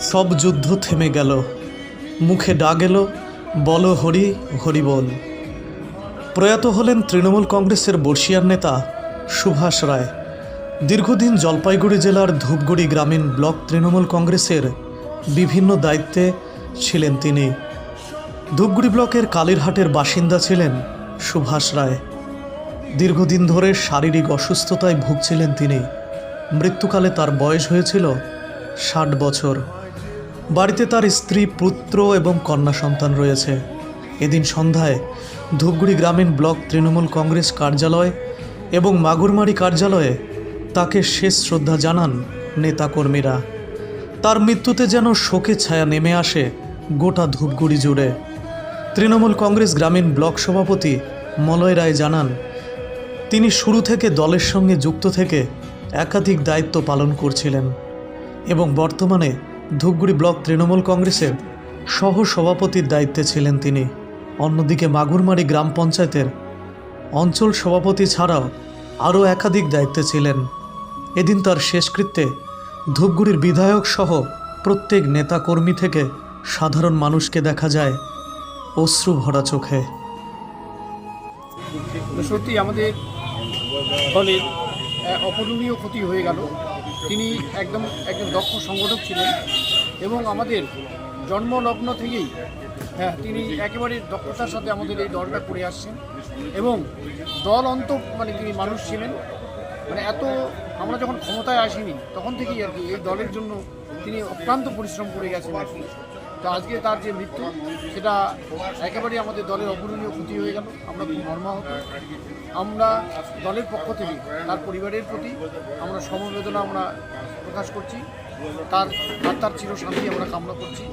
সব যুদ্ধ থেমে গেল। মুখে ডাক এলো, বল হরি হরি বল। প্রয়াত হলেন তৃণমূল কংগ্রেসের বর্ষিয়ার নেতা সুভাষ রায়। দীর্ঘদিন জলপাইগুড়ি জেলার ধূপগুড়ি গ্রামীণ ব্লক তৃণমূল কংগ্রেসের বিভিন্ন দায়িত্বে ছিলেন তিনি। ধূপগুড়ি ব্লকের কালীরহাটের বাসিন্দা ছিলেন সুভাষ রায়। দীর্ঘদিন ধরে শারীরিক অসুস্থতায় ভুগছিলেন তিনি। মৃত্যুকালে তার বয়স হয়েছিল ষাট বছর। বাড়িতে তার স্ত্রী, পুত্র এবং কন্যা সন্তান রয়েছে। এদিন সন্ধ্যায় ধূপগুড়ি গ্রামীণ ব্লক তৃণমূল কংগ্রেস কার্যালয় এবং মাগুরমারি কার্যালয়ে তাকে শেষ শ্রদ্ধা জানান নেতাকর্মীরা। তার মৃত্যুতে যেন শোকের ছায়া নেমে আসে গোটা ধূপগুড়ি জুড়ে। তৃণমূল কংগ্রেস গ্রামীণ ব্লক সভাপতি মলয় রায় জানান, তিনি শুরু থেকে দলের সঙ্গে যুক্ত থেকে একাধিক দায়িত্ব পালন করছিলেন এবং বর্তমানে ধূপগুড়ি ব্লক তৃণমূল কংগ্রেসের সহ সভাপতির দায়িত্বে ছিলেন তিনি। অন্যদিকে মাগুরমারি গ্রাম পঞ্চায়েতের অঞ্চল সভাপতি ছাড়াও আরও একাধিক দায়িত্বে ছিলেন। এদিন তার শেষকৃত্যে ধূপগুড়ির বিধায়ক সহ প্রত্যেক নেতাকর্মী থেকে সাধারণ মানুষকে দেখা যায় অশ্রু ভরা চোখে। সত্যি আমাদের অপূরণীয় ক্ষতি হয়ে গেল। তিনি একদম, একজন দক্ষ সংগঠক ছিলেন এবং আমাদের জন্মলগ্ন থেকেই হ্যাঁ তিনি একেবারে দক্ষতার সাথে আমাদের এই দলটা করে আসছেন এবং দল অন্ত মানে তিনি মানুষ ছিলেন। মানে এত, আমরা যখন ক্ষমতায় আসিনি, তখন থেকেই আর কি এই দলের জন্য তিনি অক্লান্ত পরিশ্রম করে গেছেন তো আজকে তার যে মৃত্যু, সেটা একেবারেই আমাদের দলের অপূরণীয় ক্ষতি হয়ে গেল। আমরা খুব মর্মাহত। আমরা দলের পক্ষ থেকে, তার পরিবারের প্রতি আমরা সমবেদনা আমরা প্রকাশ করছি। তার আত্মার চির শান্তি আমরা কামনা করছি।